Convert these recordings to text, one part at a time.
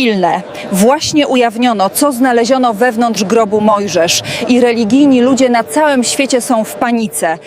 pilne. Właśnie ujawniono, co znaleziono wewnątrz grobu Mojżesz i religijni ludzie na całym świecie są w panice.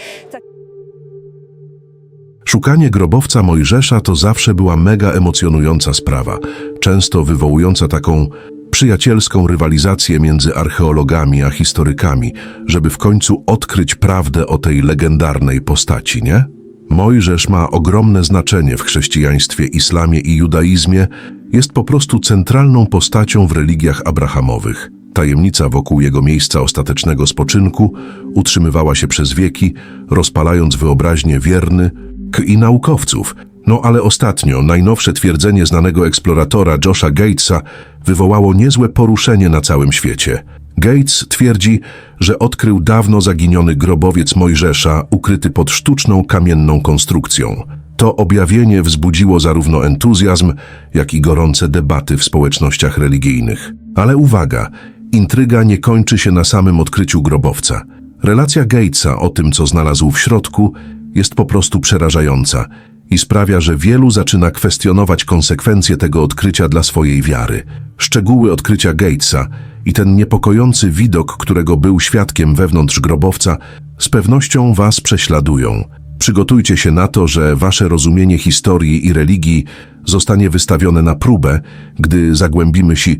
Szukanie grobowca Mojżesza to zawsze była mega emocjonująca sprawa, często wywołująca taką przyjacielską rywalizację między archeologami a historykami, żeby w końcu odkryć prawdę o tej legendarnej postaci, nie? Mojżesz ma ogromne znaczenie w chrześcijaństwie, islamie i judaizmie, jest po prostu centralną postacią w religiach abrahamowych. Tajemnica wokół jego miejsca ostatecznego spoczynku utrzymywała się przez wieki, rozpalając wyobraźnię wierny k i naukowców. No ale ostatnio najnowsze twierdzenie znanego eksploratora Josha Gatesa wywołało niezłe poruszenie na całym świecie. Gates twierdzi, że odkrył dawno zaginiony grobowiec Mojżesza ukryty pod sztuczną kamienną konstrukcją. To objawienie wzbudziło zarówno entuzjazm, jak i gorące debaty w społecznościach religijnych. Ale uwaga, intryga nie kończy się na samym odkryciu grobowca. Relacja Gatesa o tym, co znalazł w środku, jest po prostu przerażająca i sprawia, że wielu zaczyna kwestionować konsekwencje tego odkrycia dla swojej wiary. Szczegóły odkrycia Gatesa i ten niepokojący widok, którego był świadkiem wewnątrz grobowca, z pewnością was prześladują. Przygotujcie się na to, że wasze rozumienie historii i religii zostanie wystawione na próbę, gdy zagłębimy się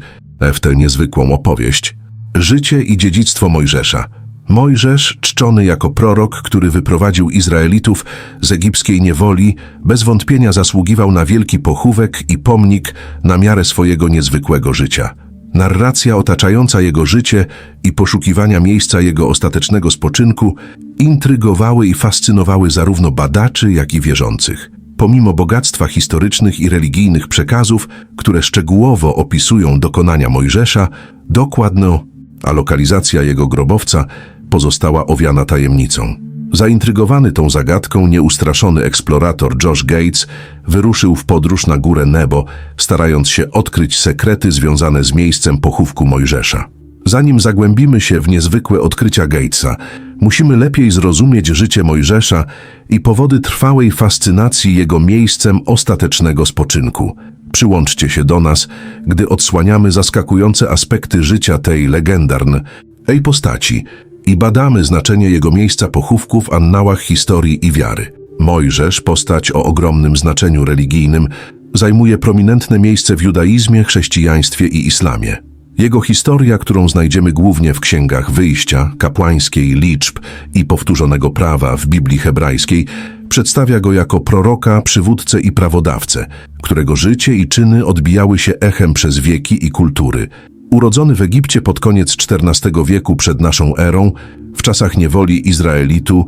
w tę niezwykłą opowieść. Życie i dziedzictwo Mojżesza. Mojżesz, czczony jako prorok, który wyprowadził Izraelitów z egipskiej niewoli, bez wątpienia zasługiwał na wielki pochówek i pomnik na miarę swojego niezwykłego życia. Narracja otaczająca jego życie i poszukiwania miejsca jego ostatecznego spoczynku intrygowały i fascynowały zarówno badaczy, jak i wierzących. Pomimo bogactwa historycznych i religijnych przekazów, które szczegółowo opisują dokonania Mojżesza, dokładno, a lokalizacja jego grobowca pozostała owiana tajemnicą. Zaintrygowany tą zagadką, nieustraszony eksplorator Josh Gates wyruszył w podróż na górę Nebo, starając się odkryć sekrety związane z miejscem pochówku Mojżesza. Zanim zagłębimy się w niezwykłe odkrycia Gatesa, musimy lepiej zrozumieć życie Mojżesza i powody trwałej fascynacji jego miejscem ostatecznego spoczynku. Przyłączcie się do nas, gdy odsłaniamy zaskakujące aspekty życia tej legendarn, tej postaci i badamy znaczenie jego miejsca pochówku w annałach historii i wiary. Mojżesz, postać o ogromnym znaczeniu religijnym, zajmuje prominentne miejsce w judaizmie, chrześcijaństwie i islamie. Jego historia, którą znajdziemy głównie w księgach wyjścia, kapłańskiej, liczb i powtórzonego prawa w Biblii hebrajskiej, przedstawia go jako proroka, przywódcę i prawodawcę, którego życie i czyny odbijały się echem przez wieki i kultury. Urodzony w Egipcie pod koniec XIV wieku przed naszą erą, w czasach niewoli Izraelitu,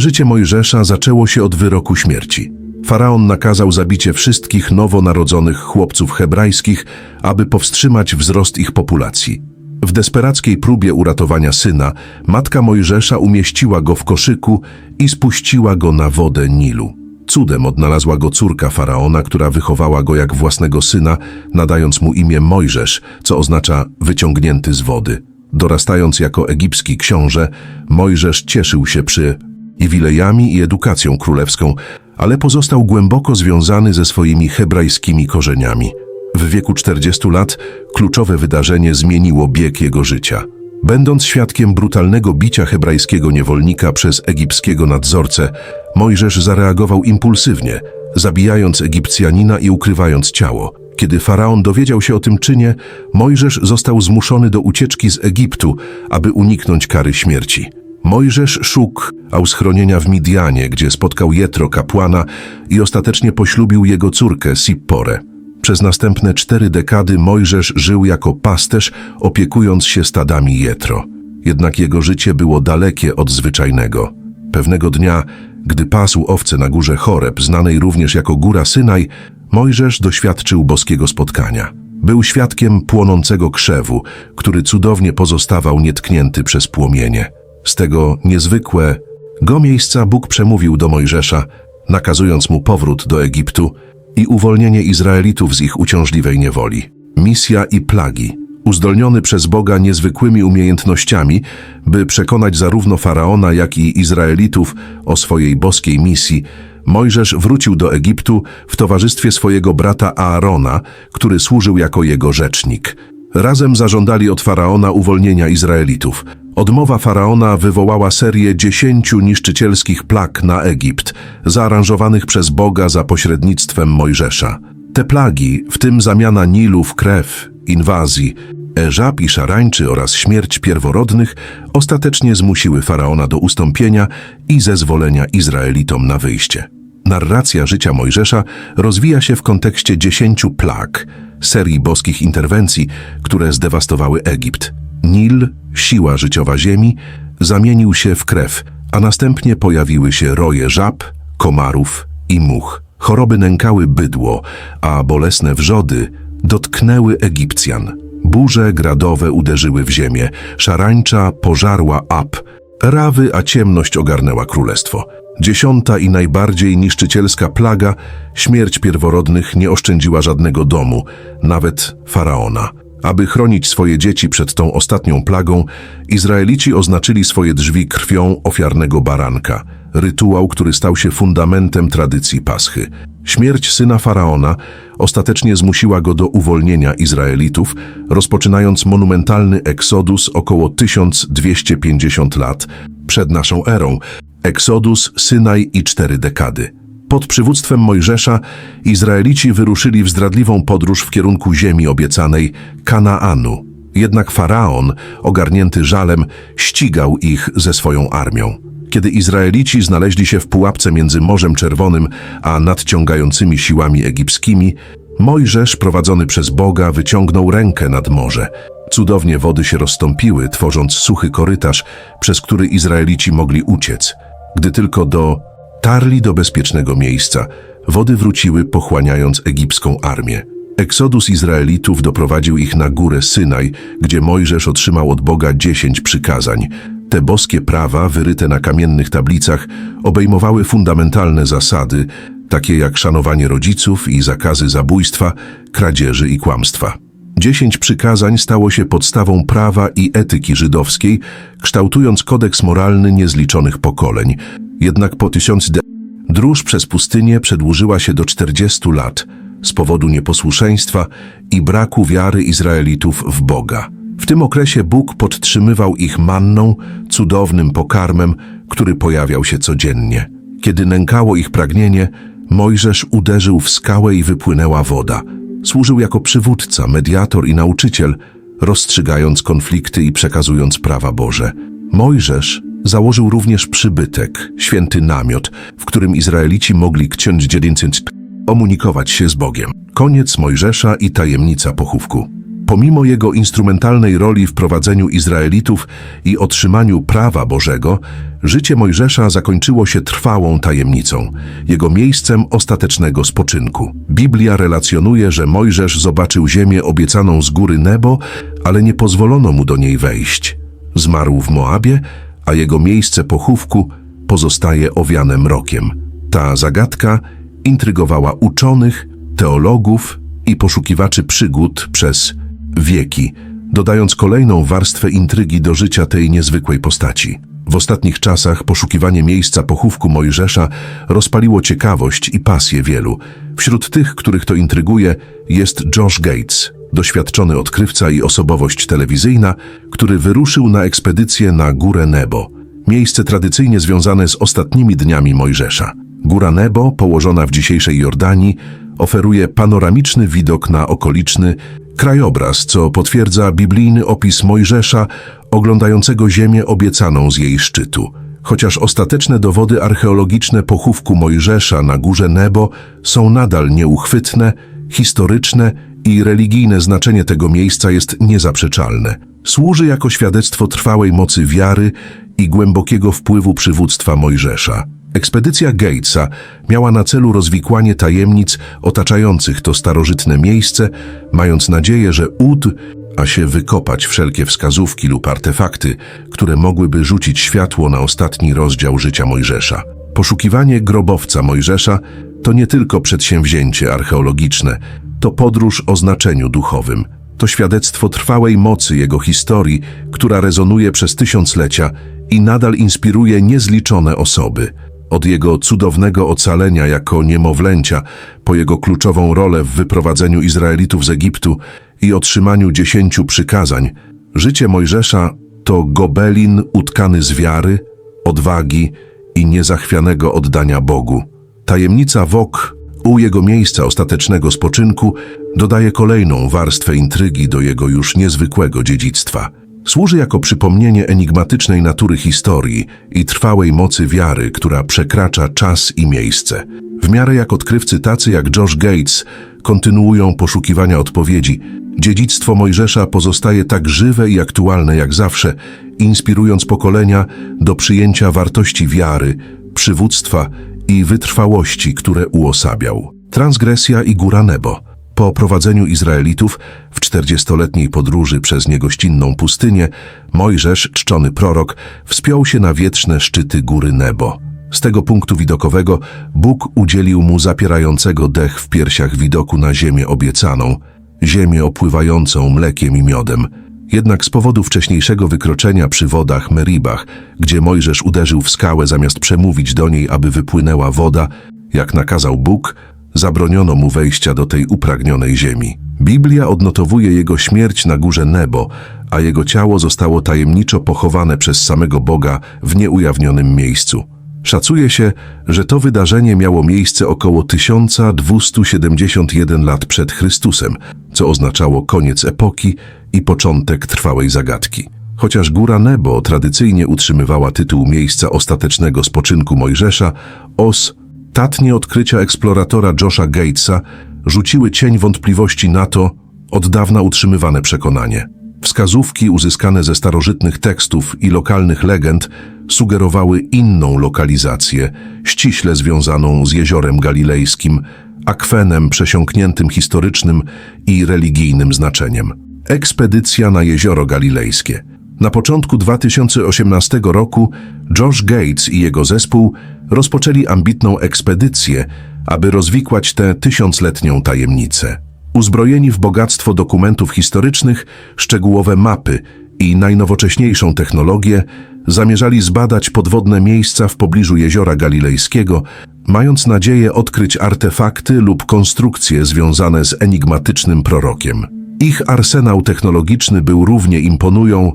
życie Mojżesza zaczęło się od wyroku śmierci. Faraon nakazał zabicie wszystkich nowonarodzonych chłopców hebrajskich, aby powstrzymać wzrost ich populacji. W desperackiej próbie uratowania syna, matka Mojżesza umieściła go w koszyku i spuściła go na wodę Nilu. Cudem odnalazła go córka faraona, która wychowała go jak własnego syna, nadając mu imię Mojżesz, co oznacza wyciągnięty z wody. Dorastając jako egipski książę, Mojżesz cieszył się przy przywilejami i edukacją królewską, ale pozostał głęboko związany ze swoimi hebrajskimi korzeniami. W wieku 40 lat kluczowe wydarzenie zmieniło bieg jego życia. Będąc świadkiem brutalnego bicia hebrajskiego niewolnika przez egipskiego nadzorcę, Mojżesz zareagował impulsywnie, zabijając Egipcjanina i ukrywając ciało. Kiedy faraon dowiedział się o tym czynie, Mojżesz został zmuszony do ucieczki z Egiptu, aby uniknąć kary śmierci. Mojżesz szukał schronienia w Midianie, gdzie spotkał Jetro kapłana i ostatecznie poślubił jego córkę Sipporę. Przez następne cztery dekady Mojżesz żył jako pasterz, opiekując się stadami Jetro. Jednak jego życie było dalekie od zwyczajnego. Pewnego dnia, gdy pasł owce na górze Choreb, znanej również jako Góra Synaj, Mojżesz doświadczył boskiego spotkania. Był świadkiem płonącego krzewu, który cudownie pozostawał nietknięty przez płomienie. Z tego niezwykłego miejsca Bóg przemówił do Mojżesza, nakazując mu powrót do Egiptu i uwolnienie Izraelitów z ich uciążliwej niewoli. Misja i plagi. Uzdolniony przez Boga niezwykłymi umiejętnościami, by przekonać zarówno faraona, jak i Izraelitów o swojej boskiej misji, Mojżesz wrócił do Egiptu w towarzystwie swojego brata Aarona, który służył jako jego rzecznik. Razem zażądali od faraona uwolnienia Izraelitów. Odmowa faraona wywołała serię dziesięciu niszczycielskich plag na Egipt, zaaranżowanych przez Boga za pośrednictwem Mojżesza. Te plagi, w tym zamiana Nilu w krew, inwazji, Eżab i szarańczy oraz śmierć pierworodnych, ostatecznie zmusiły faraona do ustąpienia i zezwolenia Izraelitom na wyjście. Narracja życia Mojżesza rozwija się w kontekście dziesięciu plag, serii boskich interwencji, które zdewastowały Egipt. Nil, siła życiowa ziemi, zamienił się w krew, a następnie pojawiły się roje żab, komarów i much. Choroby nękały bydło, a bolesne wrzody dotknęły Egipcjan. Burze gradowe uderzyły w ziemię, szarańcza pożarła Ab, rawy, a ciemność ogarnęła królestwo. Dziesiąta i najbardziej niszczycielska plaga, śmierć pierworodnych nie oszczędziła żadnego domu, nawet faraona. Aby chronić swoje dzieci przed tą ostatnią plagą, Izraelici oznaczyli swoje drzwi krwią ofiarnego baranka, rytuał, który stał się fundamentem tradycji Paschy. Śmierć syna faraona ostatecznie zmusiła go do uwolnienia Izraelitów, rozpoczynając monumentalny eksodus około 1250 lat przed naszą erą, eksodus Synaj i cztery dekady. Pod przywództwem Mojżesza Izraelici wyruszyli w zdradliwą podróż w kierunku ziemi obiecanej Kanaanu. Jednak faraon, ogarnięty żalem, ścigał ich ze swoją armią. Kiedy Izraelici znaleźli się w pułapce między Morzem Czerwonym a nadciągającymi siłami egipskimi, Mojżesz, prowadzony przez Boga, wyciągnął rękę nad morze. Cudownie wody się rozstąpiły, tworząc suchy korytarz, przez który Izraelici mogli uciec. Gdy tylko do tarli do bezpiecznego miejsca, wody wróciły, pochłaniając egipską armię. Eksodus Izraelitów doprowadził ich na górę Synaj, gdzie Mojżesz otrzymał od Boga dziesięć przykazań. Te boskie prawa, wyryte na kamiennych tablicach, obejmowały fundamentalne zasady, takie jak szanowanie rodziców i zakazy zabójstwa, kradzieży i kłamstwa. Dziesięć przykazań stało się podstawą prawa i etyki żydowskiej, kształtując kodeks moralny niezliczonych pokoleń. Jednak po tysiąc de... Dróż przez pustynię przedłużyła się do 40 lat z powodu nieposłuszeństwa i braku wiary Izraelitów w Boga. W tym okresie Bóg podtrzymywał ich manną, cudownym pokarmem, który pojawiał się codziennie. Kiedy nękało ich pragnienie, Mojżesz uderzył w skałę i wypłynęła woda. Służył jako przywódca, mediator i nauczyciel, rozstrzygając konflikty i przekazując prawa Boże. Mojżesz założył również przybytek, święty namiot, w którym Izraelici mogli ksiądz dziewięćset komunikować się z Bogiem. Koniec Mojżesza i tajemnica pochówku. Pomimo jego instrumentalnej roli w prowadzeniu Izraelitów i otrzymaniu prawa Bożego, życie Mojżesza zakończyło się trwałą tajemnicą, jego miejscem ostatecznego spoczynku. Biblia relacjonuje, że Mojżesz zobaczył ziemię obiecaną z góry Nebo, ale nie pozwolono mu do niej wejść. Zmarł w Moabie, a jego miejsce pochówku pozostaje owiane mrokiem. Ta zagadka intrygowała uczonych, teologów i poszukiwaczy przygód przez wieki, dodając kolejną warstwę intrygi do życia tej niezwykłej postaci. W ostatnich czasach poszukiwanie miejsca pochówku Mojżesza rozpaliło ciekawość i pasję wielu. Wśród tych, których to intryguje, jest Josh Gates, doświadczony odkrywca i osobowość telewizyjna, który wyruszył na ekspedycję na Górę Nebo, miejsce tradycyjnie związane z ostatnimi dniami Mojżesza. Góra Nebo, położona w dzisiejszej Jordanii, oferuje panoramiczny widok na okoliczny krajobraz, co potwierdza biblijny opis Mojżesza oglądającego ziemię obiecaną z jej szczytu. Chociaż ostateczne dowody archeologiczne pochówku Mojżesza na górze Nebo są nadal nieuchwytne, historyczne i religijne znaczenie tego miejsca jest niezaprzeczalne. Służy jako świadectwo trwałej mocy wiary i głębokiego wpływu przywództwa Mojżesza. Ekspedycja Gatesa miała na celu rozwikłanie tajemnic otaczających to starożytne miejsce, mając nadzieję, że ud a się wykopać wszelkie wskazówki lub artefakty, które mogłyby rzucić światło na ostatni rozdział życia Mojżesza. Poszukiwanie grobowca Mojżesza to nie tylko przedsięwzięcie archeologiczne, to podróż o znaczeniu duchowym. To świadectwo trwałej mocy jego historii, która rezonuje przez tysiąclecia i nadal inspiruje niezliczone osoby. Od jego cudownego ocalenia jako niemowlęcia, po jego kluczową rolę w wyprowadzeniu Izraelitów z Egiptu i otrzymaniu dziesięciu przykazań, życie Mojżesza to gobelin utkany z wiary, odwagi i niezachwianego oddania Bogu. Tajemnica Wok u jego miejsca ostatecznego spoczynku dodaje kolejną warstwę intrygi do jego już niezwykłego dziedzictwa. Służy jako przypomnienie enigmatycznej natury historii i trwałej mocy wiary, która przekracza czas i miejsce. W miarę jak odkrywcy tacy jak Josh Gates kontynuują poszukiwania odpowiedzi, dziedzictwo Mojżesza pozostaje tak żywe i aktualne jak zawsze, inspirując pokolenia do przyjęcia wartości wiary, przywództwa i wytrwałości, które uosabiał. Transgresja i góra nebo. Po prowadzeniu Izraelitów w czterdziestoletniej podróży przez niegościnną pustynię, Mojżesz, czczony prorok, wspiął się na wietrzne szczyty góry Nebo. Z tego punktu widokowego Bóg udzielił mu zapierającego dech w piersiach widoku na ziemię obiecaną, ziemię opływającą mlekiem i miodem. Jednak z powodu wcześniejszego wykroczenia przy wodach Meribach, gdzie Mojżesz uderzył w skałę zamiast przemówić do niej, aby wypłynęła woda, jak nakazał Bóg, zabroniono mu wejścia do tej upragnionej ziemi. Biblia odnotowuje jego śmierć na górze Nebo, a jego ciało zostało tajemniczo pochowane przez samego Boga w nieujawnionym miejscu. Szacuje się, że to wydarzenie miało miejsce około 1271 lat przed Chrystusem, co oznaczało koniec epoki i początek trwałej zagadki. Chociaż góra Nebo tradycyjnie utrzymywała tytuł miejsca ostatecznego spoczynku Mojżesza, Os, tatnie odkrycia eksploratora Josha Gatesa rzuciły cień wątpliwości na to od dawna utrzymywane przekonanie. Wskazówki uzyskane ze starożytnych tekstów i lokalnych legend sugerowały inną lokalizację, ściśle związaną z jeziorem galilejskim, akwenem przesiąkniętym historycznym i religijnym znaczeniem. Ekspedycja na Jezioro Galilejskie. Na początku 2018 roku Josh Gates i jego zespół rozpoczęli ambitną ekspedycję, aby rozwikłać tę tysiącletnią tajemnicę. Uzbrojeni w bogactwo dokumentów historycznych, szczegółowe mapy i najnowocześniejszą technologię, zamierzali zbadać podwodne miejsca w pobliżu Jeziora Galilejskiego, mając nadzieję odkryć artefakty lub konstrukcje związane z enigmatycznym prorokiem. Ich arsenał technologiczny był równie imponują,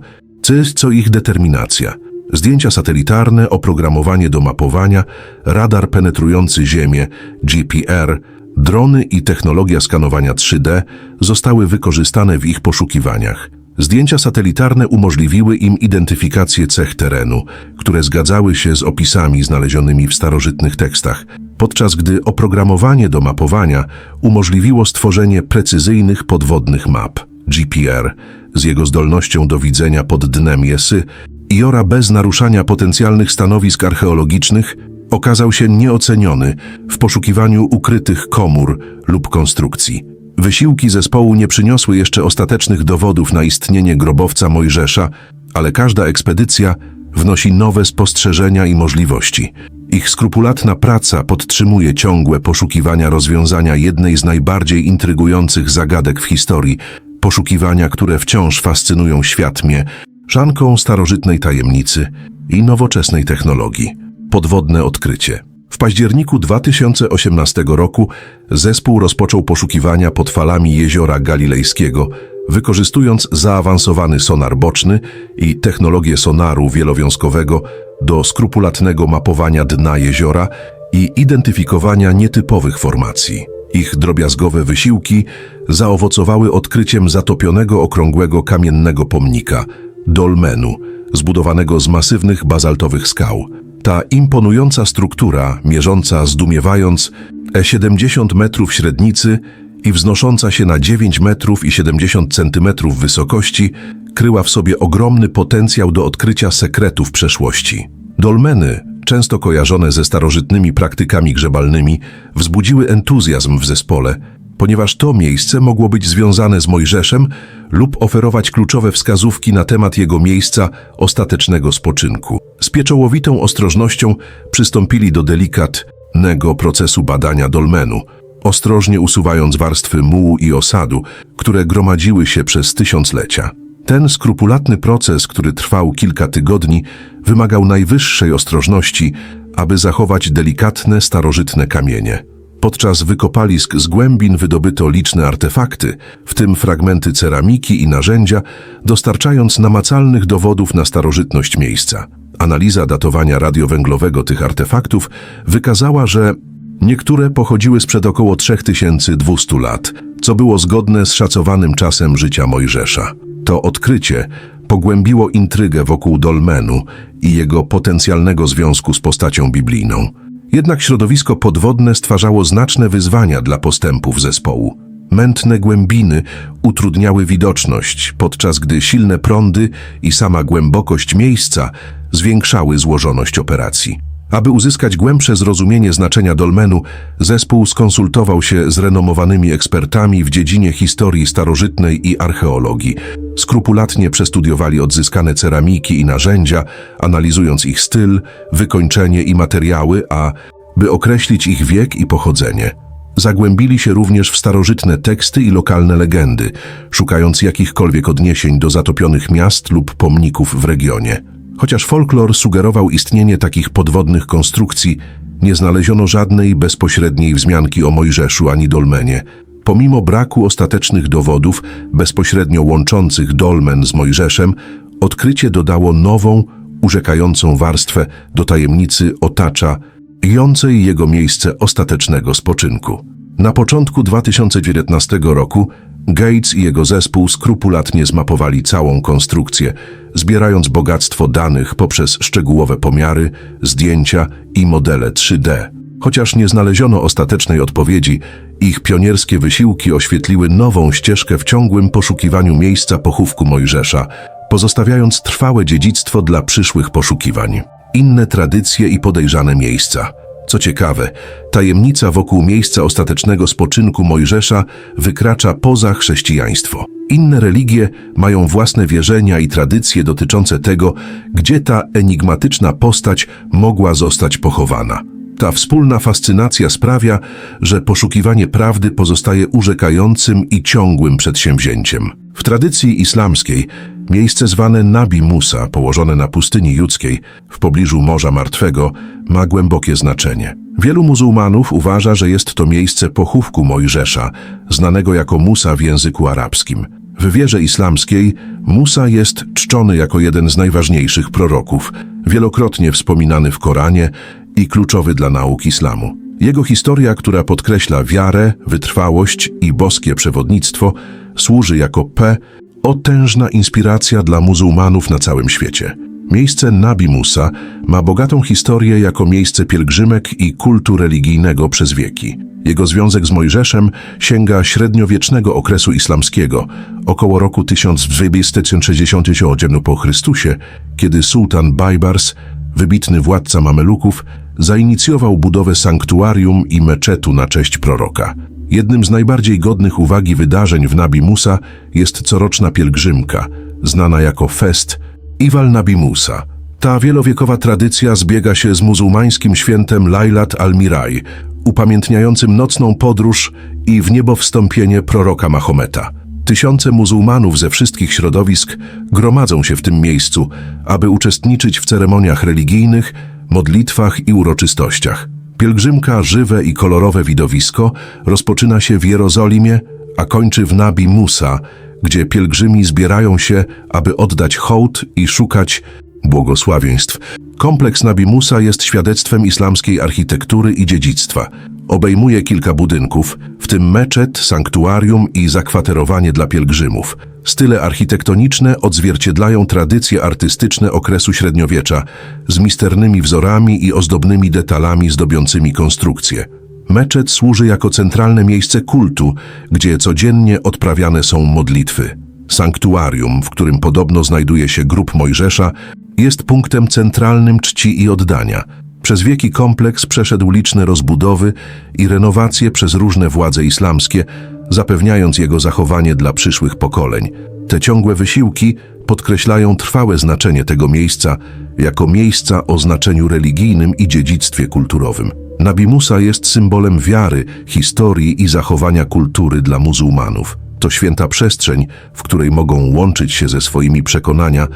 co ich determinacja. Zdjęcia satelitarne, oprogramowanie do mapowania, radar penetrujący Ziemię, GPR, drony i technologia skanowania 3D zostały wykorzystane w ich poszukiwaniach. Zdjęcia satelitarne umożliwiły im identyfikację cech terenu, które zgadzały się z opisami znalezionymi w starożytnych tekstach, podczas gdy oprogramowanie do mapowania umożliwiło stworzenie precyzyjnych podwodnych map. GPR z jego zdolnością do widzenia pod dnem Jesy Jora bez naruszania potencjalnych stanowisk archeologicznych okazał się nieoceniony w poszukiwaniu ukrytych komór lub konstrukcji. Wysiłki zespołu nie przyniosły jeszcze ostatecznych dowodów na istnienie grobowca Mojżesza, ale każda ekspedycja wnosi nowe spostrzeżenia i możliwości. Ich skrupulatna praca podtrzymuje ciągłe poszukiwania rozwiązania jednej z najbardziej intrygujących zagadek w historii, poszukiwania, które wciąż fascynują świat mnie, szanką starożytnej tajemnicy i nowoczesnej technologii. Podwodne odkrycie. W październiku 2018 roku zespół rozpoczął poszukiwania pod falami jeziora Galilejskiego, wykorzystując zaawansowany sonar boczny i technologię sonaru wielowiązkowego do skrupulatnego mapowania dna jeziora i identyfikowania nietypowych formacji. Ich drobiazgowe wysiłki zaowocowały odkryciem zatopionego okrągłego kamiennego pomnika, dolmenu, zbudowanego z masywnych bazaltowych skał. Ta imponująca struktura, mierząca zdumiewając e 70 metrów średnicy i wznosząca się na 9 metrów i 70 centymetrów wysokości, kryła w sobie ogromny potencjał do odkrycia sekretów przeszłości. Dolmeny, często kojarzone ze starożytnymi praktykami grzebalnymi, wzbudziły entuzjazm w zespole, ponieważ to miejsce mogło być związane z Mojżeszem lub oferować kluczowe wskazówki na temat jego miejsca ostatecznego spoczynku. Z pieczołowitą ostrożnością przystąpili do delikatnego procesu badania dolmenu, ostrożnie usuwając warstwy mułu i osadu, które gromadziły się przez tysiąclecia. Ten skrupulatny proces, który trwał kilka tygodni, wymagał najwyższej ostrożności, aby zachować delikatne, starożytne kamienie. Podczas wykopalisk z głębin wydobyto liczne artefakty, w tym fragmenty ceramiki i narzędzia, dostarczając namacalnych dowodów na starożytność miejsca. Analiza datowania radiowęglowego tych artefaktów wykazała, że niektóre pochodziły sprzed około 3200 lat, co było zgodne z szacowanym czasem życia Mojżesza. To odkrycie pogłębiło intrygę wokół dolmenu i jego potencjalnego związku z postacią biblijną. Jednak środowisko podwodne stwarzało znaczne wyzwania dla postępów zespołu. Mętne głębiny utrudniały widoczność, podczas gdy silne prądy i sama głębokość miejsca zwiększały złożoność operacji. Aby uzyskać głębsze zrozumienie znaczenia dolmenu, zespół skonsultował się z renomowanymi ekspertami w dziedzinie historii starożytnej i archeologii. Skrupulatnie przestudiowali odzyskane ceramiki i narzędzia, analizując ich styl, wykończenie i materiały, a by określić ich wiek i pochodzenie. Zagłębili się również w starożytne teksty i lokalne legendy, szukając jakichkolwiek odniesień do zatopionych miast lub pomników w regionie. Chociaż folklor sugerował istnienie takich podwodnych konstrukcji, nie znaleziono żadnej bezpośredniej wzmianki o Mojżeszu ani Dolmenie. Pomimo braku ostatecznych dowodów bezpośrednio łączących Dolmen z Mojżeszem, odkrycie dodało nową, urzekającą warstwę do tajemnicy otacza, jącej jego miejsce ostatecznego spoczynku. Na początku 2019 roku Gates i jego zespół skrupulatnie zmapowali całą konstrukcję, zbierając bogactwo danych poprzez szczegółowe pomiary, zdjęcia i modele 3D. Chociaż nie znaleziono ostatecznej odpowiedzi, ich pionierskie wysiłki oświetliły nową ścieżkę w ciągłym poszukiwaniu miejsca pochówku Mojżesza, pozostawiając trwałe dziedzictwo dla przyszłych poszukiwań. Inne tradycje i podejrzane miejsca. Co ciekawe, tajemnica wokół miejsca ostatecznego spoczynku Mojżesza wykracza poza chrześcijaństwo. Inne religie mają własne wierzenia i tradycje dotyczące tego, gdzie ta enigmatyczna postać mogła zostać pochowana. Ta wspólna fascynacja sprawia, że poszukiwanie prawdy pozostaje urzekającym i ciągłym przedsięwzięciem. Tradycji islamskiej miejsce zwane Nabi Musa, położone na pustyni judzkiej w pobliżu Morza Martwego, ma głębokie znaczenie. Wielu muzułmanów uważa, że jest to miejsce pochówku Mojżesza, znanego jako Musa w języku arabskim. W wierze islamskiej Musa jest czczony jako jeden z najważniejszych proroków, wielokrotnie wspominany w Koranie i kluczowy dla nauk islamu. Jego historia, która podkreśla wiarę, wytrwałość i boskie przewodnictwo, służy jako P potężna inspiracja dla muzułmanów na całym świecie. Miejsce Nabi Musa ma bogatą historię jako miejsce pielgrzymek i kultu religijnego przez wieki. Jego związek z Mojżeszem sięga średniowiecznego okresu islamskiego, około roku 1267 po Chrystusie, kiedy sułtan Bajbars, wybitny władca Mameluków, zainicjował budowę sanktuarium i meczetu na cześć proroka. Jednym z najbardziej godnych uwagi wydarzeń w Nabi Musa jest coroczna pielgrzymka, znana jako fest Iwal Nabi Musa. Ta wielowiekowa tradycja zbiega się z muzułmańskim świętem Lailat al-Miraj, upamiętniającym nocną podróż i w niebo wstąpienie proroka Mahometa. Tysiące muzułmanów ze wszystkich środowisk gromadzą się w tym miejscu, aby uczestniczyć w ceremoniach religijnych, modlitwach i uroczystościach. Pielgrzymka, żywe i kolorowe widowisko rozpoczyna się w Jerozolimie, a kończy w Nabi Musa, gdzie pielgrzymi zbierają się, aby oddać hołd i szukać błogosławieństw. Kompleks Nabi Musa jest świadectwem islamskiej architektury i dziedzictwa. Obejmuje kilka budynków, w tym meczet, sanktuarium i zakwaterowanie dla pielgrzymów. Style architektoniczne odzwierciedlają tradycje artystyczne okresu średniowiecza z misternymi wzorami i ozdobnymi detalami zdobiącymi konstrukcje. Meczet służy jako centralne miejsce kultu, gdzie codziennie odprawiane są modlitwy. Sanktuarium, w którym podobno znajduje się grób Mojżesza, jest punktem centralnym czci i oddania. Przez wieki kompleks przeszedł liczne rozbudowy i renowacje przez różne władze islamskie, zapewniając jego zachowanie dla przyszłych pokoleń. Te ciągłe wysiłki podkreślają trwałe znaczenie tego miejsca jako miejsca o znaczeniu religijnym i dziedzictwie kulturowym. Nabi Musa jest symbolem wiary, historii i zachowania kultury dla muzułmanów. To święta przestrzeń, w której mogą łączyć się ze swoimi przekonania,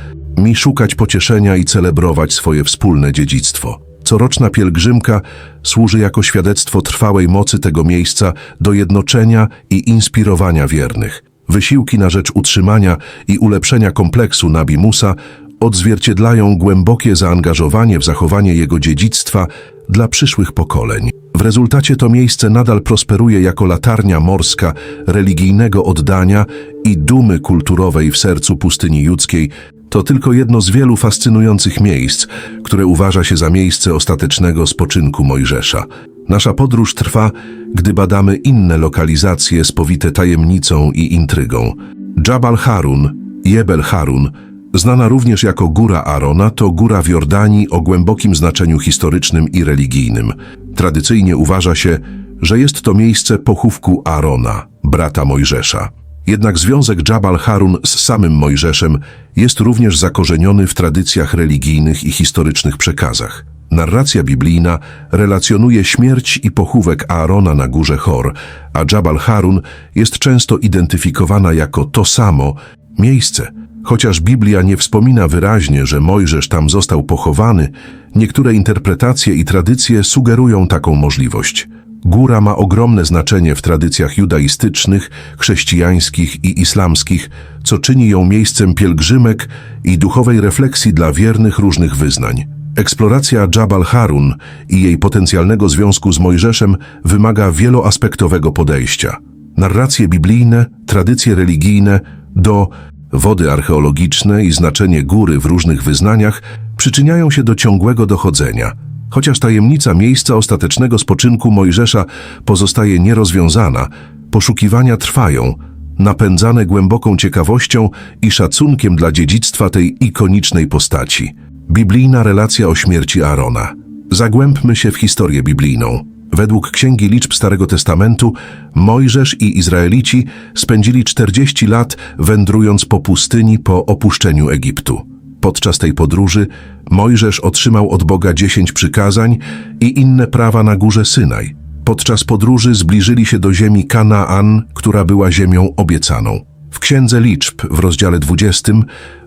mi szukać pocieszenia i celebrować swoje wspólne dziedzictwo. Coroczna pielgrzymka służy jako świadectwo trwałej mocy tego miejsca do jednoczenia i inspirowania wiernych. Wysiłki na rzecz utrzymania i ulepszenia kompleksu Nabi Musa odzwierciedlają głębokie zaangażowanie w zachowanie jego dziedzictwa dla przyszłych pokoleń. W rezultacie to miejsce nadal prosperuje jako latarnia morska religijnego oddania i dumy kulturowej w sercu pustyni judzkiej. To tylko jedno z wielu fascynujących miejsc, które uważa się za miejsce ostatecznego spoczynku Mojżesza. Nasza podróż trwa, gdy badamy inne lokalizacje spowite tajemnicą i intrygą. Jabal Harun, Jebel Harun, znana również jako Góra Arona, to góra w Jordanii o głębokim znaczeniu historycznym i religijnym. Tradycyjnie uważa się, że jest to miejsce pochówku Arona, brata Mojżesza. Jednak związek Jabal Harun z samym Mojżeszem jest również zakorzeniony w tradycjach religijnych i historycznych przekazach. Narracja biblijna relacjonuje śmierć i pochówek Aarona na górze Hor, a Jabal Harun jest często identyfikowana jako to samo miejsce. Chociaż Biblia nie wspomina wyraźnie, że Mojżesz tam został pochowany, niektóre interpretacje i tradycje sugerują taką możliwość. Góra ma ogromne znaczenie w tradycjach judaistycznych, chrześcijańskich i islamskich, co czyni ją miejscem pielgrzymek i duchowej refleksji dla wiernych różnych wyznań. Eksploracja Jabal Harun i jej potencjalnego związku z Mojżeszem wymaga wieloaspektowego podejścia. Narracje biblijne, tradycje religijne, do wody archeologiczne i znaczenie góry w różnych wyznaniach przyczyniają się do ciągłego dochodzenia. Chociaż tajemnica miejsca ostatecznego spoczynku Mojżesza pozostaje nierozwiązana, poszukiwania trwają, napędzane głęboką ciekawością i szacunkiem dla dziedzictwa tej ikonicznej postaci. Biblijna relacja o śmierci Aarona. Zagłębmy się w historię biblijną. Według Księgi Liczb Starego Testamentu Mojżesz i Izraelici spędzili 40 lat wędrując po pustyni po opuszczeniu Egiptu. Podczas tej podróży Mojżesz otrzymał od Boga dziesięć przykazań i inne prawa na górze Synaj. Podczas podróży zbliżyli się do ziemi Kanaan, która była ziemią obiecaną. W Księdze Liczb w rozdziale 20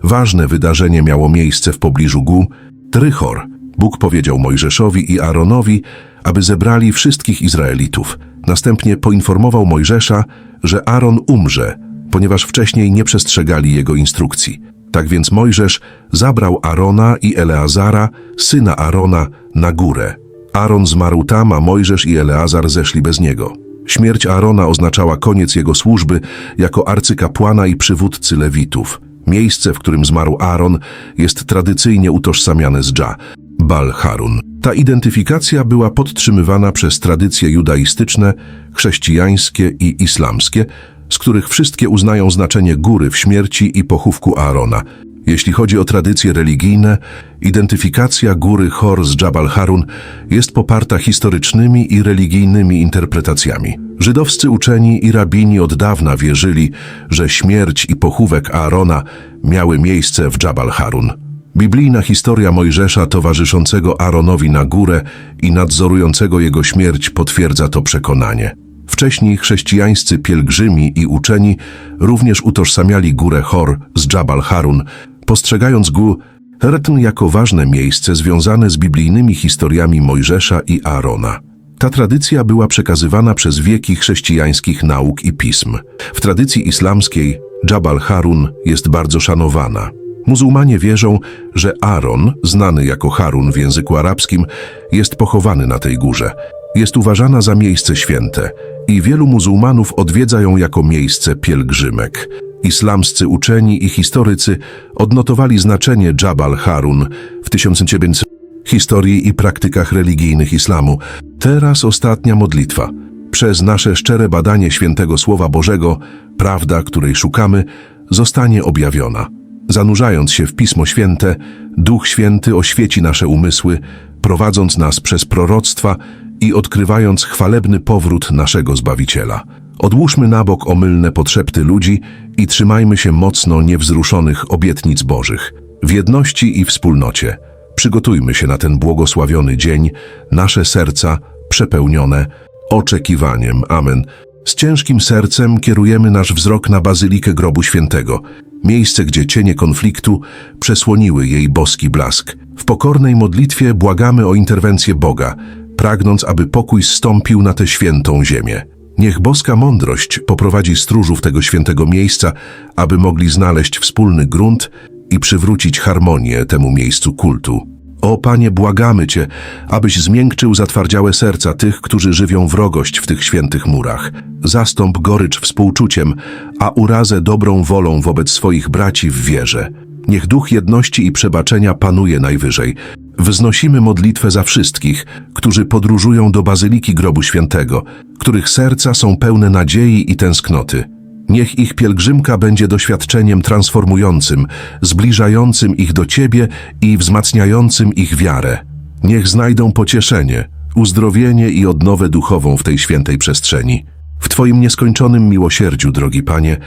ważne wydarzenie miało miejsce w pobliżu Gu, Trychor. Bóg powiedział Mojżeszowi i Aaronowi, aby zebrali wszystkich Izraelitów. Następnie poinformował Mojżesza, że Aaron umrze, ponieważ wcześniej nie przestrzegali jego instrukcji. Tak więc Mojżesz zabrał Arona i Eleazara, syna Arona, na górę. Aaron zmarł tam, a Mojżesz i Eleazar zeszli bez niego. Śmierć Aarona oznaczała koniec jego służby jako arcykapłana i przywódcy Lewitów. Miejsce, w którym zmarł Aaron, jest tradycyjnie utożsamiane z Dża, Bal Harun. Ta identyfikacja była podtrzymywana przez tradycje judaistyczne, chrześcijańskie i islamskie, z których wszystkie uznają znaczenie góry w śmierci i pochówku Aarona. Jeśli chodzi o tradycje religijne, identyfikacja góry Hor z Jabal Harun jest poparta historycznymi i religijnymi interpretacjami. Żydowscy uczeni i rabini od dawna wierzyli, że śmierć i pochówek Aarona miały miejsce w Jabal Harun. Biblijna historia Mojżesza towarzyszącego Aaronowi na górę i nadzorującego jego śmierć potwierdza to przekonanie. Wcześniej chrześcijańscy pielgrzymi i uczeni również utożsamiali górę Hor z Jabal Harun, postrzegając Gu Hertn jako ważne miejsce związane z biblijnymi historiami Mojżesza i Aarona. Ta tradycja była przekazywana przez wieki chrześcijańskich nauk i pism. W tradycji islamskiej Jabal Harun jest bardzo szanowana. Muzułmanie wierzą, że Aaron, znany jako Harun w języku arabskim, jest pochowany na tej górze. Jest uważana za miejsce święte i wielu muzułmanów odwiedza ją jako miejsce pielgrzymek. Islamscy uczeni i historycy odnotowali znaczenie Jabal Harun w 1900 historii i praktykach religijnych islamu. Teraz ostatnia modlitwa. Przez nasze szczere badanie świętego Słowa Bożego, prawda, której szukamy, zostanie objawiona. Zanurzając się w Pismo Święte, Duch Święty oświeci nasze umysły, prowadząc nas przez proroctwa i odkrywając chwalebny powrót naszego Zbawiciela. Odłóżmy na bok omylne potrzepty ludzi i trzymajmy się mocno niewzruszonych obietnic Bożych. W jedności i wspólnocie przygotujmy się na ten błogosławiony dzień, nasze serca przepełnione oczekiwaniem. Amen. Z ciężkim sercem kierujemy nasz wzrok na Bazylikę Grobu Świętego, miejsce, gdzie cienie konfliktu przesłoniły jej boski blask. W pokornej modlitwie błagamy o interwencję Boga, pragnąc, aby pokój zstąpił na tę świętą ziemię. Niech boska mądrość poprowadzi stróżów tego świętego miejsca, aby mogli znaleźć wspólny grunt i przywrócić harmonię temu miejscu kultu. O Panie, błagamy Cię, abyś zmiękczył zatwardziałe serca tych, którzy żywią wrogość w tych świętych murach. Zastąp gorycz współczuciem, a urazę dobrą wolą wobec swoich braci w wierze. Niech duch jedności i przebaczenia panuje najwyżej. Wznosimy modlitwę za wszystkich, którzy podróżują do Bazyliki Grobu Świętego, których serca są pełne nadziei i tęsknoty. Niech ich pielgrzymka będzie doświadczeniem transformującym, zbliżającym ich do Ciebie i wzmacniającym ich wiarę. Niech znajdą pocieszenie, uzdrowienie i odnowę duchową w tej świętej przestrzeni. W Twoim nieskończonym miłosierdziu, drogi Panie,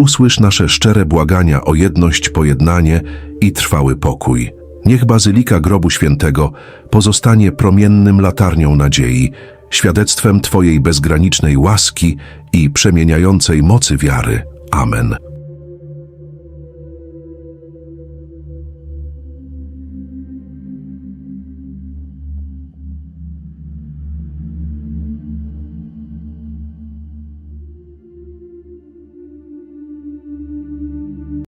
usłysz nasze szczere błagania o jedność, pojednanie i trwały pokój. Niech Bazylika Grobu Świętego pozostanie promiennym latarnią nadziei, świadectwem Twojej bezgranicznej łaski i przemieniającej mocy wiary. Amen.